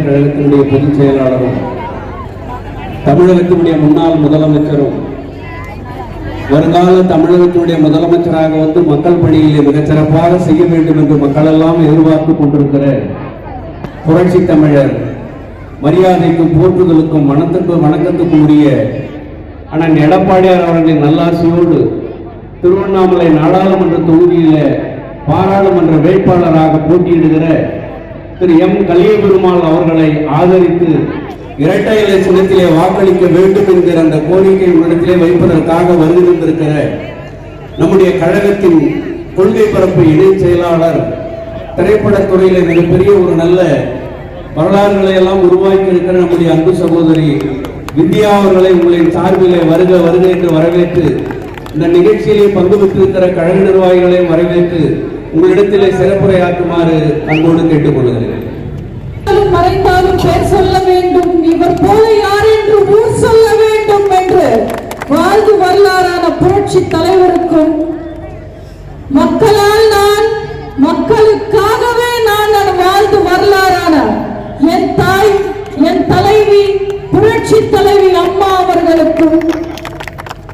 முன்னேற்ற கழகத்தினுடைய பொதுச் செயலாளரும் தமிழகத்தினுடைய முன்னாள் முதலமைச்சரும் வருங்கால தமிழகத்தினுடைய முதலமைச்சராக வந்து மக்கள் பணியிலே மிகச்சிறப்பாக செய்ய வேண்டும் என்று மக்கள் எல்லாம் எதிர்பார்த்து கொண்டிருக்கிற புரட்சி தமிழர் மரியாதைக்கும் போற்றுதலுக்கும் வணக்கத்துக்கும் வணக்கத்துக்கும் உரிய அண்ணன் எடப்பாடியார் அவர்களின் நல்லாசியோடு திருவண்ணாமலை நாடாளுமன்ற தொகுதியில பாராளுமன்ற வேட்பாளராக போட்டியிடுகிற திரு எம். கலியபெருமாள் அவர்களை ஆதரித்து இரட்டை இலை சின்னத்திலே வாக்களிக்க வேண்டும் என்கிற அந்த கோரிக்கை உங்களிடத்திலே வைப்பதற்காக வருகின்றிருக்கிற நம்முடைய கழகத்தின் கொள்கை பரப்பு இணை செயலாளர் திரைப்படத்துறையில மிகப்பெரிய ஒரு நல்ல வரலாறுகளை எல்லாம் உருவாக்கி இருக்கிற நம்முடைய அன்பு சகோதரி வித்யா அவர்களை உங்களின் சார்பிலே வருக வருக என்று வரவேற்று இந்த நிகழ்ச்சியிலே பங்கு பெற்றிருக்கிற கழக நிர்வாகிகளை வரவேற்று உங்களிடத்திலே சிறப்புரையாற்றுமாறு அன்போடு கேட்டுக்கொள்கிறேன். இருந்தாலும் மறைந்தாலும் பேர் சொல்ல வேண்டும். இவர் போல யார் என்று ஊர் சொல்ல வேண்டும் என்று வாழ்ந்து வரலாறான புரட்சி தலைவருக்கும் மக்களால் நான் மக்களுக்காகவே நான் நான் வாழ்ந்து வரலாறான என் தாய் என் தலைவி புரட்சி தலைவி அம்மா அவர்களுக்கும்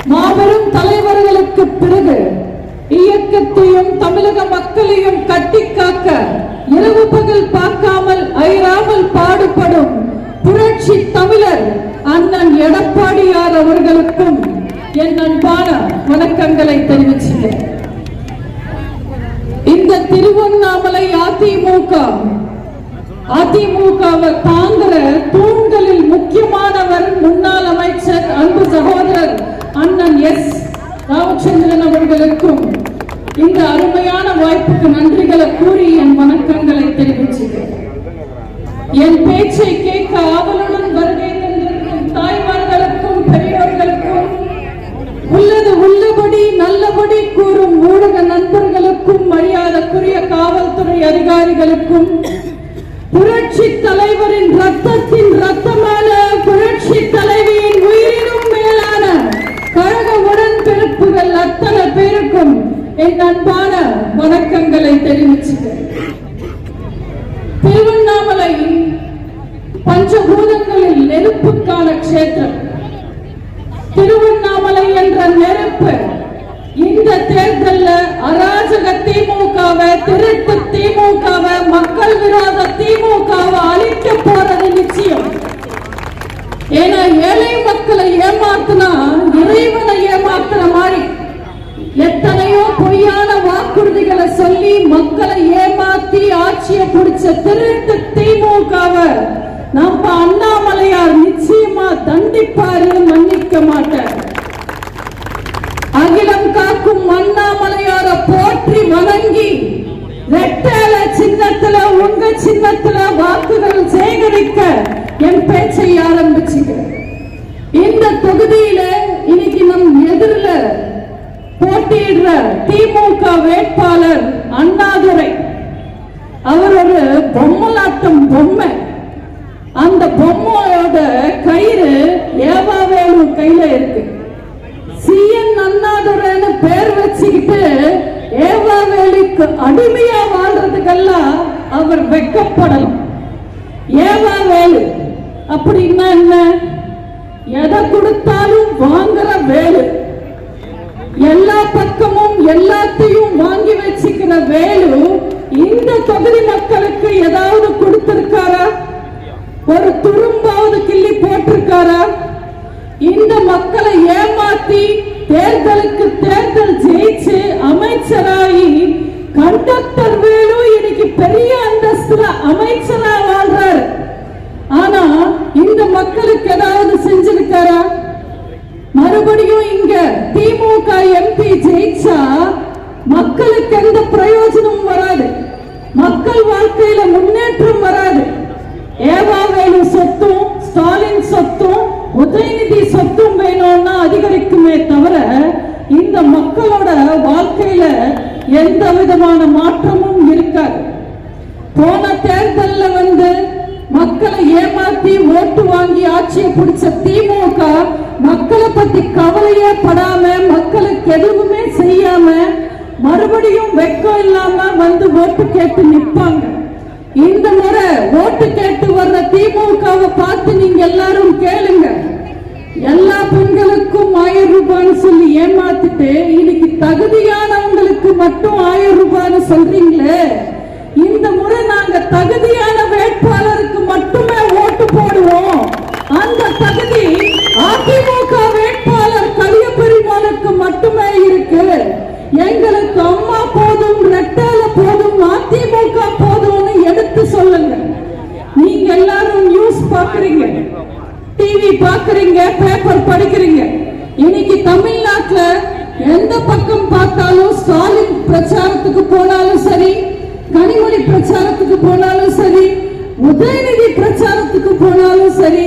மாபெரும் தலைவர்களுக்கு பிறகு இயக்கத்தையும் தமிழக மக்களையும் கட்டி காக்க இரவு பகல் பார்க்காமல் அயராமல் பாடுபடும் புரட்சி தமிழர் அண்ணன் எடப்பாடியார் அவர்களுக்கும் என் அன்பான வணக்கங்களை தெரிவிச்சுக்கிறேன். இந்த திருவண்ணாமலை அதிமுக அதிமுகவை தாங்குற தூண்களில் முக்கியமானவர் முன்னாள் அமைச்சர் அன்பு சகோதரர் அண்ணன் எஸ். ராமச்சந்திரன் அவர்களுக்கும் இந்த அருமையான வாய்ப்புக்கு நன்றிகளை கூறி என் வணக்கங்களை தெரிவிச்சுக்கிறேன். என் பேச்சை கேட்க ஆவலுடன் வருகை தந்திருக்கும் தாய்மார்களுக்கும் பெரியோர்களுக்கும் உள்ளது உள்ளபடி நல்லபடி கூறும் ஊடக நண்பர்களுக்கும் மரியாதைக்குரிய காவல்துறை அதிகாரிகளுக்கும் புரட்சி தலைவரின் ரத்தத்தின் ரத்தமான புரட்சி தலைவியின் உயிரினும் பிறப்புகள் அத்தனை பேருக்கும் என் அன்பான வணக்கங்களை தெரிவிச்சுக்கிறேன். திருவண்ணாமலை பஞ்சபூதங்களில் நெருப்புக்கான கஷேத்திரம். திருவண்ணாமலை என்ற நெருப்பு இந்த தேர்தல்ல அராஜக திமுகவை திருட்டு திமுகவை மக்கள் விரோத திமுகவை அழிக்க போறது நிச்சயம். ஏன்னா ஏழை மக்களை ஏமாத்தினா இறைவனை ஏமாத்துற மாதிரி எத்தனையோ பொய்யான வாக்குறுதிகளை சொல்லி மக்களை ஏமாத்தி ஆட்சியை பிடிச்ச திருட்டு திமுகவை நம்ம அண்ணாமலையார் நிச்சயமா தண்டிப்பாரு மன்னிக்க மாட்டார். அகிலம் காக்கும் அண்ணாமலையார போற்றி வணங்கி ரெட்டேல சின்னத்துல உங்க சின்னத்துல வாக்குகள் சேகரிக்க என் பேச்சை ஆரம்பிச்சுக்கிறேன் இந்த தொகுதியில இன்னைக்கு நம் எதிரில போட்டியிடுற திமுக வேட்பாளர் அண்ணாதுரை. அவர் ஒரு பொம்மலாட்டம் பொம்மை. அந்த பொம்மையோட கயிறு ஏவாவேலு கையில இருக்கு. சிஎன் அண்ணாதுரைன்னு பேர் வச்சுக்கிட்டு ஏவாவேலுக்கு அடிமையா வாழ்றதுக்கெல்லாம் அவர் வெக்கப்படலாம் ஏவாவேலு அப்படின்னா என்ன? எதை கொடுத்தாலும் வாங்குற வேலு. எல்லா பக்கமும் எல்லாத்தையும் வாங்கி வச்சுக்கிற வேலு இந்த தொகுதி மக்களுக்கு ஏதாவது கொடுத்திருக்காரா? ஒரு துரும்பாவது கிள்ளி போட்டிருக்காரா? இந்த மக்களை ஏமாத்தி தேர்தலுக்கு தேர்தல் ஜெயிச்சு அமைச்சர் கண்டக்டர் வேலு இன்னைக்கு பெரிய அந்தஸ்துல அமைச்சரா வாழ்றாரு ஆனா இந்த மக்களுக்கு ஏதாவது செஞ்சிருக்காரா மறுபடியும் இங்க திமுக எம்பி ஜெயிச்சா மக்களுக்கு எந்த பிரயோஜனமும் வராது மக்கள் வாழ்க்கையில முன்னேற்றம் வராது ஏவாவேலு சொத்தும் ஸ்டாலின் சொத்தும் உதயநிதி சொத்தும் வேணும்னா அதிகரிக்குமே தவிர இந்த மக்களோட வாழ்க்கையில எந்த விதமான மாற்றமும் இருக்காது போன தேர்தல்ல வந்து மக்களை ஏமாத்தி ஓட்டு வாங்கி ஆட்சியை பிடிச்ச திமுக மக்களை பத்தி கவலையே படாம மக்களுக்கு எதுவுமே செய்யாம மறுபடியும் வெக்கம் இல்லாம வந்து ஓட்டு கேட்டு நிப்பாங்க இந்த முறை ஓட்டு கேட்டு வர்ற தி சொல்லி ஏமாத்திட்டு இன்னைக்கு தகுதியானவங்களுக்கு மட்டும் ஆயிரம் ரூபாய்னு சொல்றீங்களே? இந்த முறை நாங்க தகுதியான வேட்பாளருக்கு மட்டுமே ஓட்டு போடுவோம். அந்த தகுதி அதிமுக வேட்பாளர் கலியபெருமானுக்கு மட்டுமே இருக்கு. எங்களுக்கு அம்மா போதும் ரெட்டால போதும் அதிமுக போதும்னு எடுத்து சொல்லுங்க. நீங்க எல்லாரும் நியூஸ் பாக்குறீங்க. டிவி பாக்குறீங்க பேப்பர் படிக்கிறீங்க. இன்னைக்கு தமிழ்நாட்டுல பக்கம் பார்த்தாலும் ஸ்டாலின் பிரச்சாரத்துக்கு போனாலும் சரி கனிமொழி பிரச்சாரத்துக்கு போனாலும் சரி உதயநிதி பிரச்சாரத்துக்கு போனாலும் சரி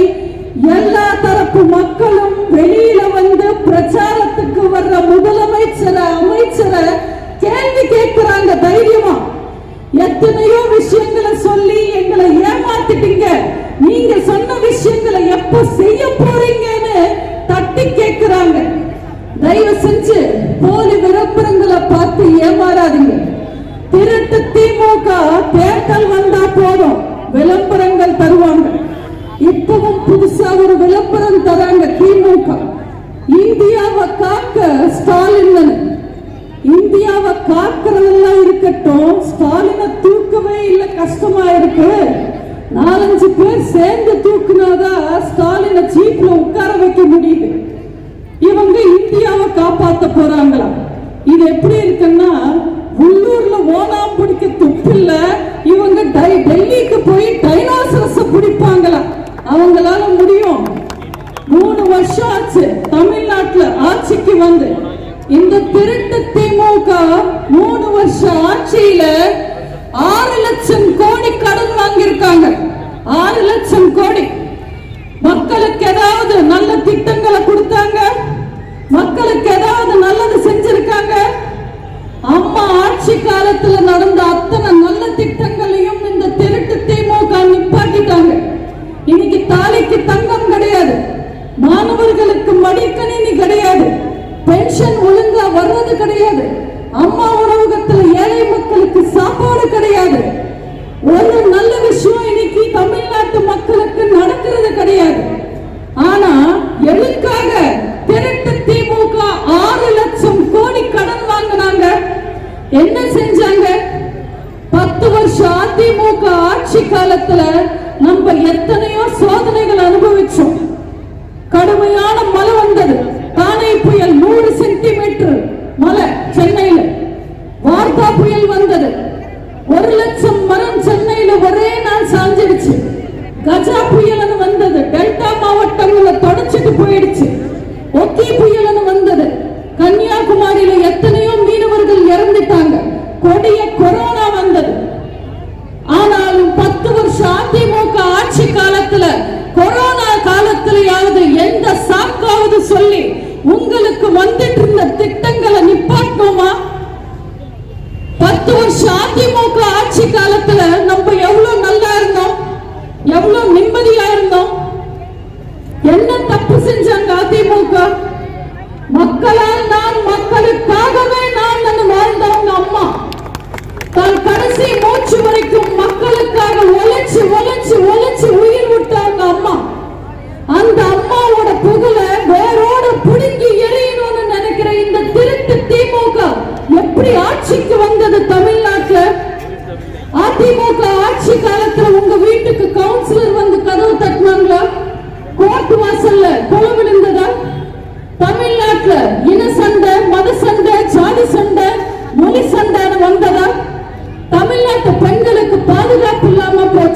டெல்லிக்கு போய் டைனோசரஸ் பிடிப்பாங்களா அவங்களால முடியும். மூணு வருஷம் ஆச்சு தமிழ்நாட்டுல ஆட்சிக்கு வந்து. இந்த திருட்டு திமுக மூணு வருஷம் ஆட்சியில ஆறு லட்சம் கோடி கடன் வாங்கியிருக்காங்க. ஆறு லட்சம் கோடி. மக்களுக்கு ஏதாவது நல்ல திட்டங்களை கொடுத்தாங்க? மக்களுக்கு ஏதாவது நல்லது செஞ்சிருக்காங்க? அம்மா ஆட்சி காலத்துல நடந்த அத்தனை நல்ல திட்டங்களையும் இந்த திருட்டு திமுக நிப்பாட்டிட்டாங்க. இன்னைக்கு தாலிக்கு தங்கம் கிடையாது. மாணவர்களுக்கு மடிக்கணினி கிடையாது. பென்ஷன் ஒழுங்கா வர்றது கிடையாது. அம்மா உணவகத்துல ஏழை மக்களுக்கு சாப்பாடு கிடையாது. ஒரு நல்ல விஷயம்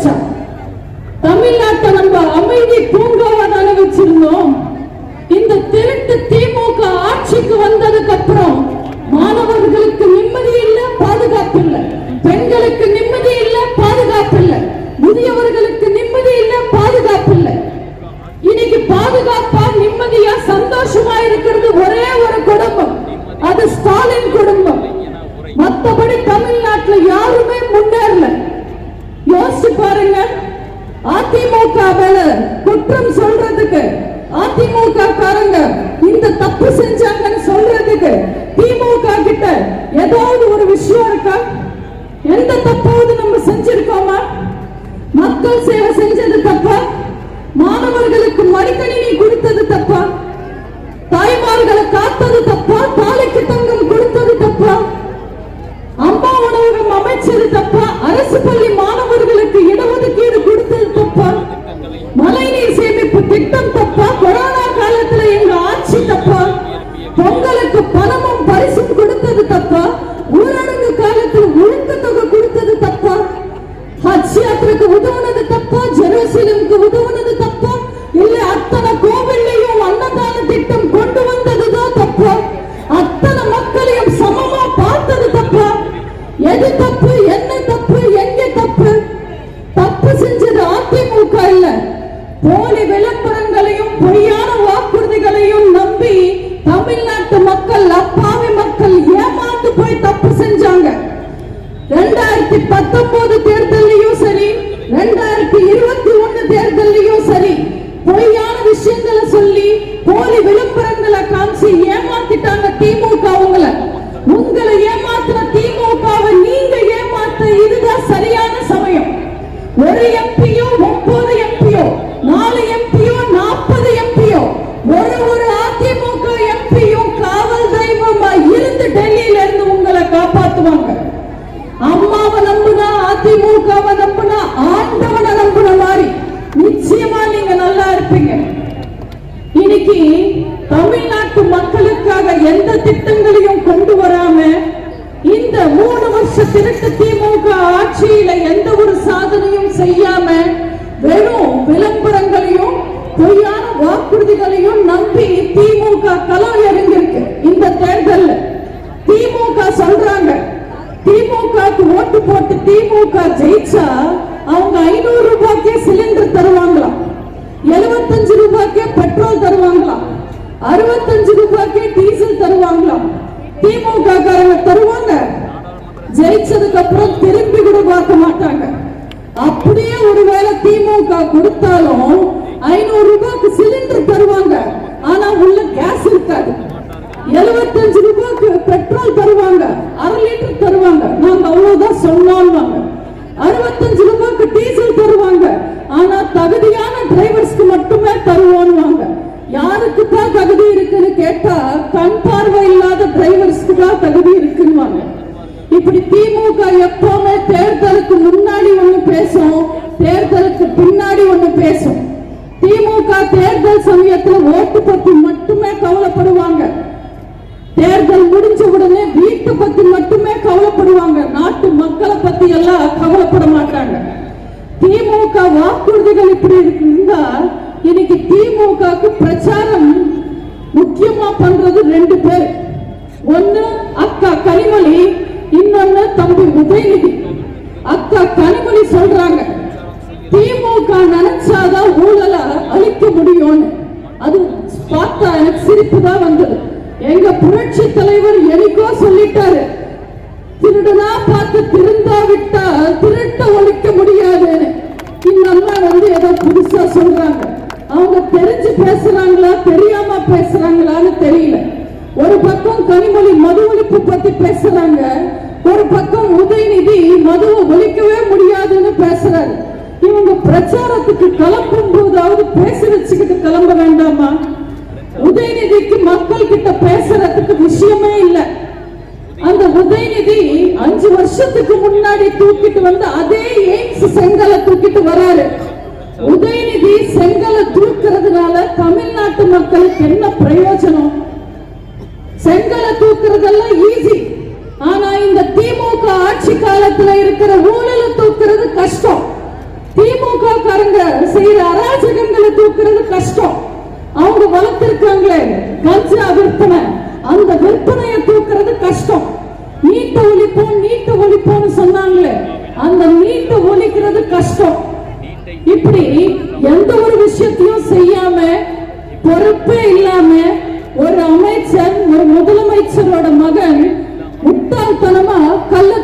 வச்சா தமிழ்நாட்டை நம்ம அமைதி பூங்காவா தானே வச்சிருந்தோம். இந்த திருட்டு திமுக ஆட்சிக்கு வந்ததுக்கு அப்புறம் மாணவர்களுக்கு நிம்மதி இல்ல பாதுகாப்பு இல்ல. பெண்களுக்கு நிம்மதி இல்ல பாதுகாப்பு இல்ல. முதியவர்களுக்கு நிம்மதி இல்ல பாதுகாப்பு இல்ல. இன்னைக்கு பாதுகாப்பா நிம்மதியா சந்தோஷமா இருக்கிறது ஒரே ஒரு குடும்பம். அது ஸ்டாலின் குடும்பம். மத்தபடி தமிழ்நாட்டுல யாருமே முன்னேறல. யோசிச்சு பாருங்க. அதிமுக மேல குற்றம் சொல்றதுக்கு அதிமுக காரங்க இந்த தப்பு செஞ்சாங்கன்னு சொல்றதுக்கு திமுக கிட்ட ஏதாவது ஒரு விஷயம் இருக்கா? எந்த தப்பாவது நம்ம செஞ்சிருக்கோமா? மக்கள் சேவை செஞ்சது தப்பா? மாணவர்களுக்கு மடிக்கணினி கொடுத்தது தப்பா? தாய்மார்களை காத்தது தப்பா? தாலைக்கு தங்கம் கொடுத்தது தப்பா? പോലും ബോധവും ஆட்சியில எந்த ஒரு சாதனையும் செய்யாம வெறும் விளம்பரங்களையும் பொய்யான வாக்குறுதிகளையும் நம்பி திமுக களம் இறங்கியிருக்கு. இந்த தேர்தல் திமுக சொல்றாங்க. திமுகக்கு ஓட்டு போட்டு திமுக ஜெயிச்சா அவங்க ஐநூறு ரூபாய்க்கே சிலிண்டர் தருவாங்களாம். எழுபத்தஞ்சு ரூபாய்க்கே பெட்ரோல் தருவாங்களாம். அறுபத்தஞ்சு ரூபாய்க்கே டீசல் தருவாங்களாம். திமுக காரங்க தருவாங்க. ஜெயிச்சதுக்கு அப்புறம் திரும்பி கூட பார்க்க மாட்டாங்க. அப்படியே ஒருவேளை திமுக கொடுத்தாலும் ஐநூறு ரூபாய்க்கு சிலிண்டர் தருவாங்க. ஆனா உள்ள கேஸ் இருக்காது. எழுபத்தஞ்சு ரூபாய்க்கு பெட்ரோல் தருவாங்க. அரை லிட்டர் தருவாங்க. நாங்க அவ்வளவுதான் சொன்னோம்வாங்க அறுபத்தஞ்சு ரூபாய்க்கு டீசல் தருவாங்க. ஆனா தகுதியான டிரைவர்ஸ்க்கு மட்டுமே தருவோம்வாங்க யாருக்கு தான் தகுதி இருக்குன்னு கேட்டா கண் பார்வை இல்லாத டிரைவர்ஸ்க்கு தான் தகுதி இருக்குன்னு இப்படி திமுக எப்பவுமே தேர்தலுக்கு முன்னாடி ஒண்ணு பேசும் தேர்தலுக்கு பின்னாடி ஒண்ணு பேசும். திமுக தேர்தல் சமயத்துல ஓட்டு பத்தி மட்டுமே கவலைப்படுவாங்க. தேர்தல் முடிஞ்ச உடனே வீட்டு பத்தி மட்டுமே கவலைப்படுவாங்க. நாட்டு மக்களை பத்தி எல்லாம் கவலைப்பட மாட்டாங்க. திமுக வாக்குறுதிகள் இப்படி இருந்தா இன்னைக்கு திமுகக்கு பிரச்சாரம் முக்கியமா பண்றது ரெண்டு பேர். ஒண்ணு அக்கா கனிமொழி இன்னொன்னு தம்பி உதயநிதி. அக்கா கனிமொழி சொல்றாங்க திமுக நினைச்சாதான் ஊழலை அழிக்க முடியும்னு. அது பார்த்தா எனக்கு சிரிப்பு தான் வந்தது. எங்க புரட்சி தலைவர் எனக்கோ சொல்லிட்டாரு திருடனா பார்த்து திருந்தா விட்டா திருட்ட ஒழிக்க முடியாதுன்னு. இந்த அம்மா வந்து ஏதோ புதுசா சொல்றாங்க. அவங்க தெரிஞ்சு பேசுறாங்களா தெரியாம பேசுறாங்களான்னு தெரியல. ஒரு பக்கம் கனிமொழி மது ஒழிப்பு பத்தி பேசுறாங்க ஒரு பக்கம் உதயநிதி மதுவை ஒழிக்கவே முடியாதுன்னு பேசுறாரு. இவங்க பிரச்சாரத்துக்கு கிளம்பும் போதாவது பேச வச்சுக்கிட்டு கிளம்ப வேண்டாமா? உதயநிதிக்கு மக்கள் கிட்ட பேசுறதுக்கு விஷயமே இல்லை. அந்த உதயநிதி அஞ்சு வருஷத்துக்கு முன்னாடி தூக்கிட்டு வந்து அதே எய்ம்ஸ் செங்கலை தூக்கிட்டு வராரு. உதயநிதி செங்கலை தூக்குறதுனால தமிழ்நாட்டு மக்களுக்கு என்ன பிரயோஜனம்? செங்கலை தூக்குறதெல்லாம் ஈஸி ஆனா இந்த திமுக ஆட்சி காலத்துல இருக்கிற ஊழலை தூக்குறது கஷ்டம். திமுக காரங்க செய்யற அராஜகங்களை தூக்குறது கஷ்டம். அவங்க வளர்த்திருக்காங்களே கஞ்சா விற்பனை. அந்த விற்பனையை தூக்குறது கஷ்டம். நீட்ட ஒழிப்போம் நீட்ட ஒழிப்போம்னு சொன்னாங்களே அந்த நீட்ட ஒழிக்கிறது கஷ்டம். இப்படி எந்த ஒரு விஷயத்தையும் செய்யாம பொறுப்பே இல்லாம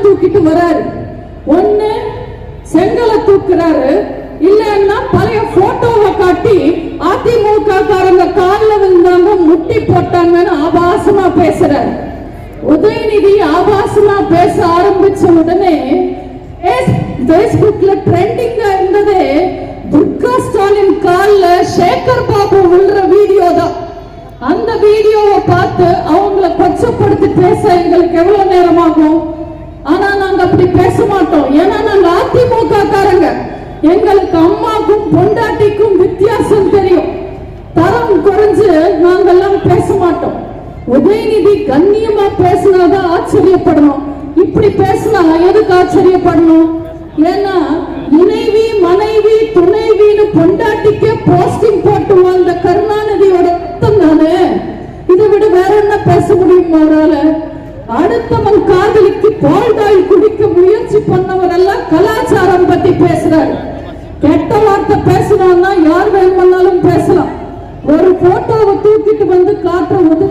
தூக்கிட்டு வராரு. ஒண்ணு செங்கலை தூக்குறாரு. இல்லன்னா பழைய போட்டோவை காட்டி அதிமுக காரங்க கால்ல விழுந்தாங்க முட்டி போட்டாங்கன்னு ஆபாசமா பேசுறாரு. உதயநிதி ஆபாசமா பேச ஆரம்பிச்ச உடனே பேஸ்புக்ல ட்ரெண்டிங்கா இருந்ததே துர்கா ஸ்டாலின் கால்ல சேகர் பாபு விழுற வீடியோ தான். அந்த வீடியோவை பார்த்து அவங்கள கொச்சப்படுத்தி பேச எங்களுக்கு எவ்வளவு நேரம் ஆகும்? ஏன்னா நாங்க அதிமுக காரங்க எங்களுக்கு அம்மாக்கும் பொண்டாட்டிக்கும் வித்தியாசம் தெரியும். தரம் குறைஞ்சு நாங்கெல்லாம் பேச மாட்டோம். உதயநிதி கண்ணியமா பேசினாதான் ஆச்சரியப்படணும். இப்படி பேசினா எதுக்கு ஆச்சரியப்படணும்? ஏன்னா இணைவி மனைவி துணைவின்னு பொண்டாட்டிக்கே போஸ்டிங் போட்டு வாழ்ந்த கருணாநிதியோட ரத்தம் தானே? இதை விட வேற என்ன பேச முடியும் அவரால? அடுத்தவன் காதலிக்கு பால்டாய் குடிக்க முயற்சி பண்ணவர் எல்லாம் கலாச்சாரம் பத்தி பேசுறாரு. கெட்ட வார்த்தை பேசணும்னா யார் வேணுமானாலும் பேசலாம். ஒரு போட்டோவை தூக்கிட்டு வந்து காட்டுற உத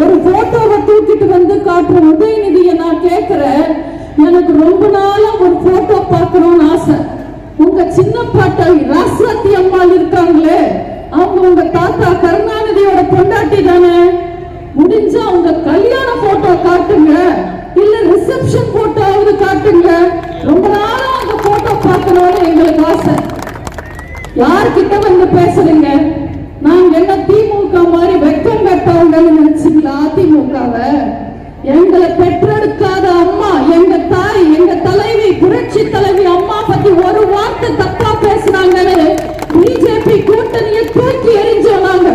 ஒரு போட்டோவை தூக்கிட்டு வந்து காட்டுற உதயநிதியை நான் கேட்கிறேன் எனக்கு ரொம்ப நாளா ஒரு போட்டோ பார்க்கணும்னு ஆசை. உங்க சின்ன பாட்டாளி ராசாத்தி அம்மாள் இருக்காங்களே அவங்க உங்க தாத்தா கருணாநிதியோட பொண்டாட்டி தானே? முடிஞ்சா உங்க கல்யாண போட்டோ காட்டுங்க. இல்ல ரிசப்ஷன் போட்டோவாவது காட்டுங்க. ரொம்ப நாளா அந்த போட்டோ பார்க்கணும்னு எங்களுக்கு ஆசை. யார்கிட்ட வந்து பேசுறீங்க? நாங்க என்ன திமுக மாதிரி வெக்கம் கட்டவங்கன்னு நினைச்சீங்களா அதிமுகவை? எங்களை பெற்றெடுக்காத அம்மா எங்க தாய் எங்க தலைவி புரட்சி தலைவி அம்மா பத்தி ஒரு வார்த்தை தப்பா பேசுறாங்கன்னு பிஜேபி கூட்டணியை தூக்கி எரிஞ்சோம் நாங்க.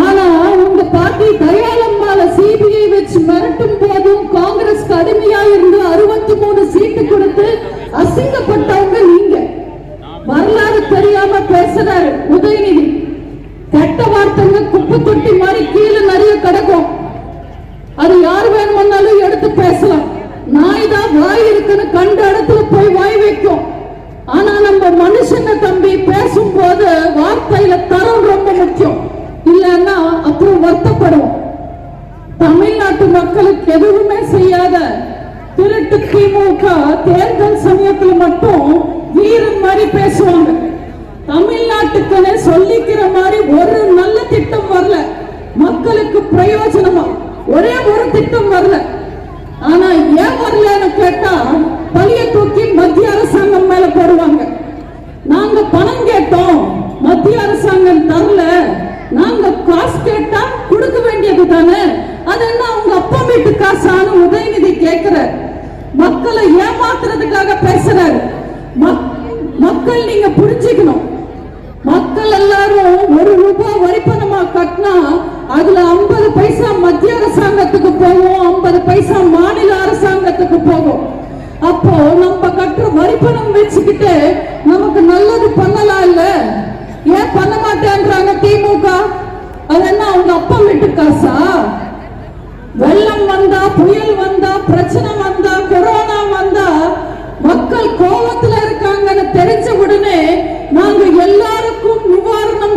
ஆனா உங்க பாட்டி தயாளம்மால சிபிஐ வச்சு மிரட்டும் போதும் காங்கிரஸ் கடுமையா இருந்து அறுபத்தி மூணு சீட்டு கொடுத்து அசிங்கப்பட்ட எதுவுமே செய்யாத திருட்டு திமுக தேர்தல் சமயத்துல மட்டும் வீரன் மாதிரி பேசுவாங்க. தமிழ்நாட்டுக்குன்னு சொல்லிக்கிற மாதிரி ஒரு நல்ல திட்டம் வரல. மக்களுக்கு பிரயோஜனமா? ஒரே ஒரு திட்டம் வரல. ஆனா ஏன் வரலன்னு கேட்டா பழிய தூக்கி மத்திய அரசாங்கம் மேல போடுவாங்க. நாங்க பணம் கேட்டோம் மத்திய அரசாங்கம் தரல. நாங்க காசு கேட்டா கொடுக்க வேண்டியது தானே? அது என்ன அவங்க அப்பா வீட்டு காசான்னு உதயநிதி கேட்கிறார் மக்களை ஏமாத்துறதுக்காக பேசுறாரு. மக்- மக்கள் நீங்க புரிஞ்சுக்கணும். மக்கள் எல்லாரும் ஒரு ரூபாய் வரிப்பணமா கட்டினா அதுல 50 பைசா மத்திய அரசாங்கத்துக்கு போகும் 50 பைசா மாநில அரசாங்கத்துக்கு போகும். அப்போ நம்ம கட்டுற வரிப்பணம் வச்சுக்கிட்டு நமக்கு நல்லது பண்ணலாம் இல்ல? ஏன் பண்ண மாட்டேன்றாங்க திமுக அது என்ன அவங்க அப்பா வீட்டு காசா? வெள்ளம் வந்தா புயல் வந்தா பிரச்சனை வந்தா கொரோனா வந்தா மக்கள் கோபத்துல இருக்காங்கன்னு தெரிஞ்ச உடனே நாங்க எல்லாருக்கும் நிவாரணம்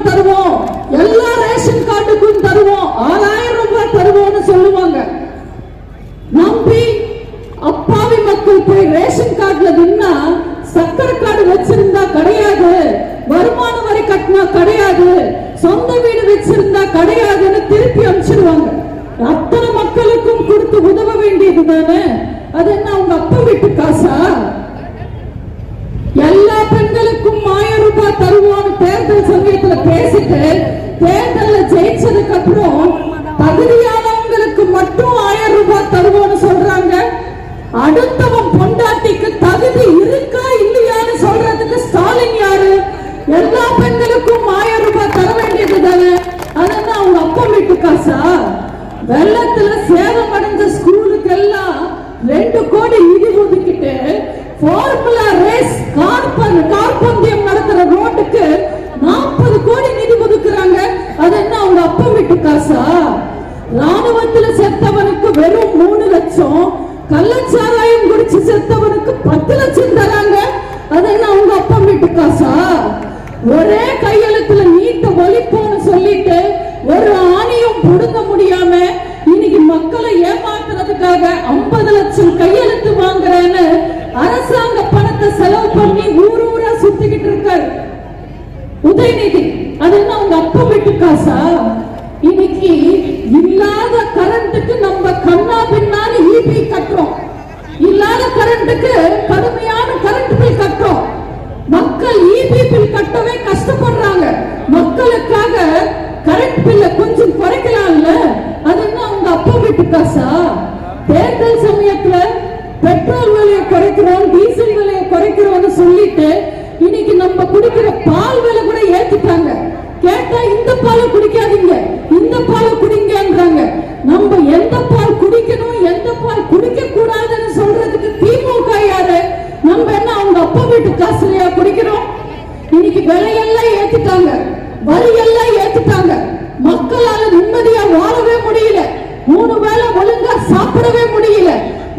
வெள்ளத்துல ஸ்கூலுக்கு எல்லாம் ரெண்டு கோடி நிதி ஒதுக்கிட்டு ஃபார்முலா ரேஸ் கார்பன் கார்பந்தியம் நடத்துற ரோட்டுக்கு நாற்பது கோடி நிதி ஒதுக்குறாங்க. அது என்ன அவங்க அப்பா வீட்டு காசா? ராணுவத்துல செத்தவனுக்கு வெறும் மூணு லட்சம். கள்ளச்சாராயம் குடிச்சு செத்தவனுக்கு பத்து லட்சம் தராங்க. அது என்ன அவங்க அப்பா வீட்டு காசா? ஒரே கையெழுத்துல நீட்ட ஒழிப்போம்னு சொல்லிட்டு ஒரு ஆணியும் புடுங்க முடியாம மக்களை ஏமாத்துறதுக்காக 50 லட்சம் கையெழுத்து வாங்குறேன்னு அரசாங்க பணத்தை செலவு பண்ணி ஊர் ஊரா சுத்திக்கிட்டு இருக்காரு. உதயநிதி அது என்ன உங்க அப்பா வீட்டு காசா? இன்னைக்கு இல்லாத கரண்ட்டுக்கு நம்ம கண்ணா பின்னான்னு ஈபி கட்டுறோம். இல்லாத கரண்ட்டுக்கு கடுமையா கரண்ட் பில் கட்டுறோம் மக்கள் ஈபி பில் கட்டவே கஷ்டப்படுறாங்க மக்களுக்காக கரண்ட் பில்ல கொஞ்சம் குறை குறைக்கிறோம் டீசல் விலையை குறைக்கிறோம்னு சொல்லிட்டு இன்னைக்கு நம்ம குடிக்கிற பால் விலை கூட ஏத்திட்டாங்க. கேட்டா இந்த பாலை குடிக்காதீங்க இந்த பாலை குடிங்கன்றாங்க. நம்ம எந்த பால் குடிக்கணும் எந்த பால் குடிக்க கூடாதுன்னு சொல்றதுக்கு திமுக யாரு? நம்ம என்ன அவங்க அப்பா வீட்டு காசுலயா குடிக்கிறோம்? இன்னைக்கு விலையை ஏத்திட்டாங்க வரி எல்லாம் ஏத்திட்டாங்க மக்களால நிம்மதியா வாழவே முடியல மூணு வேளை ஒழுங்கா சாப்பிடவே முடியல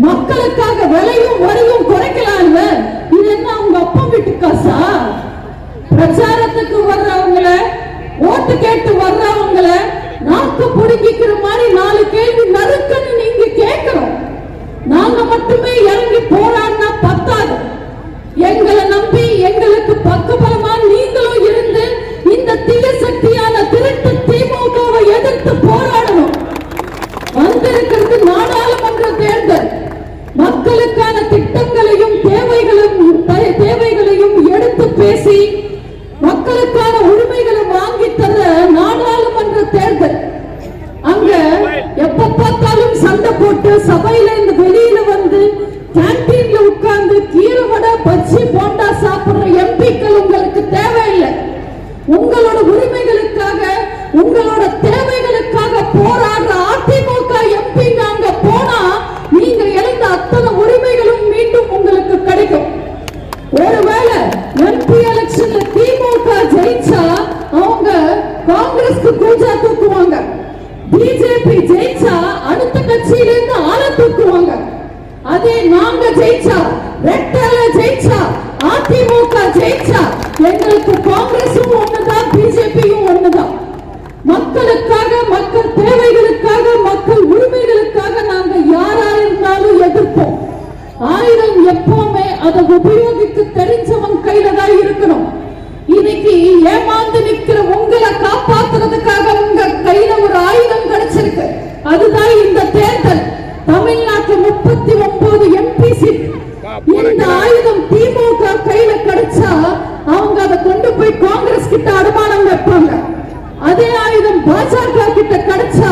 மக்களுக்காக விலையும் வரியும் குறைக்கலாம்ல இது என்ன அவங்க அப்பா வீட்டு காசா பிரச்சாரத்துக்கு வர்றவங்கள ஓட்டு கேட்டு வர்றவங்கள நாக்கு புடுங்கிக்கிற மாதிரி இந்த ஆயுதம் திமுக கையில கிடைச்சா அவங்க அதை கொண்டு போய் காங்கிரஸ் கிட்ட அடமானம் வைப்பாங்க. அதே ஆயுதம் பாஜக கிட்ட கிடைச்சா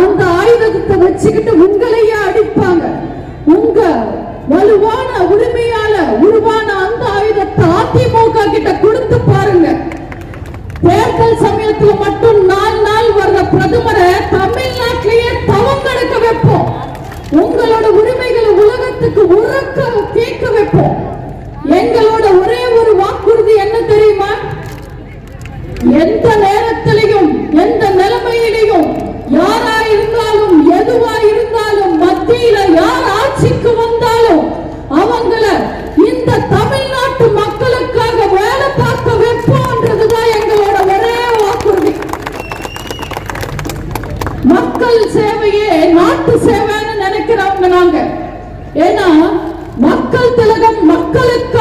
அந்த ஆயுதத்தை வச்சுக்கிட்டு உங்களையே அடிப்பாங்க. உங்க வலுவான உரிமையால உருவான அந்த ஆயுதத்தை அதிமுக கிட்ட கொடுத்து பாருங்க. தேர்தல் சமயத்துல மட்டும் நாலு நாள் வர்ற பிரதமரை தமிழ்நாட்டிலேயே தவம் நடக்க வைப்போம். உங்களோட உரிமைகளை உலகத்துக்கு உறக்க கேட்க வைப்போம். எங்களோட ஒரே ஒரு வாக்குறுதி என்ன தெரியுமா? எந்த நேரத்திலையும் எந்த நிலைமையிலையும் யாரா இருந்தாலும் எதுவா இருந்தாலும் மத்தியில யார் ஆட்சிக்கு வந்தாலும் அவங்கள இந்த தமிழ்நாட்டு மக்களுக்காக வேலை பார்க்க வைப்போன்றதுதான் எங்களோட ஒரே வாக்குறுதி. மக்கள் சேவையே நாட்டு சேவை ஏன்னா மக்கள் திலகம் மக்களுக்கு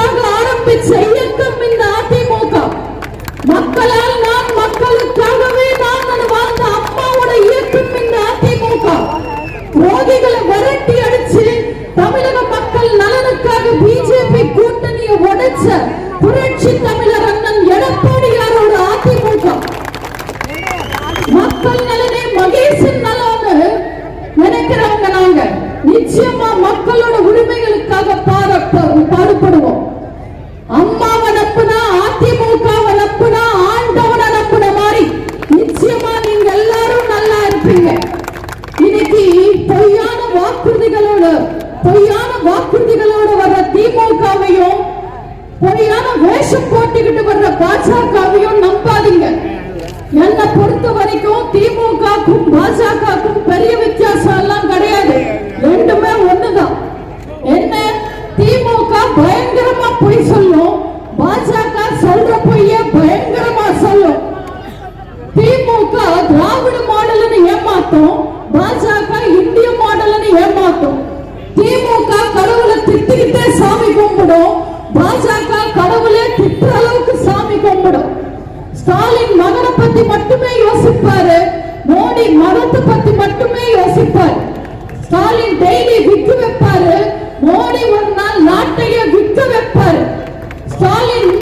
பொய்யான வாக்குறுதிகளோட வர்ற திமுகவையும் பொய்யான வேஷம் போட்டுக்கிட்டு வர்ற பாஜகவையும் நம்பாதீங்க. என்னை பொறுத்த வரைக்கும் திமுகக்கும் பாஜகக்கும் பெரிய வித்தியாசம் எல்லாம் கிடையாது. ரெண்டுமே ஒண்ணுதான். என்ன? திமுக பயங்கரமா பொய் சொல்லும். பாஜக சொல்ற பொய்ய பயங்கரமா சொல்லும். திமுக திராவிட மாடல்னு ஏமாத்தும். பாஜக இந்திய மாடல்னு ஏமாத்தும். திமுக கடவுளை திட்டிக்கிட்டே சாமி கும்பிடும். பாஜக கடவுளே திட்டுற அளவுக்கு சாமி கும்பிடும். ஸ்டாலின் மகனை பத்தி மட்டுமே யோசிப்பாரு. மோடி மதத்தை பத்தி மட்டுமே யோசிப்பாரு. ஸ்டாலின் டெய்லி விற்று வைப்பாரு. மோடி ஒரு நாள் நாட்டையே விற்று வைப்பாரு. ஸ்டாலின்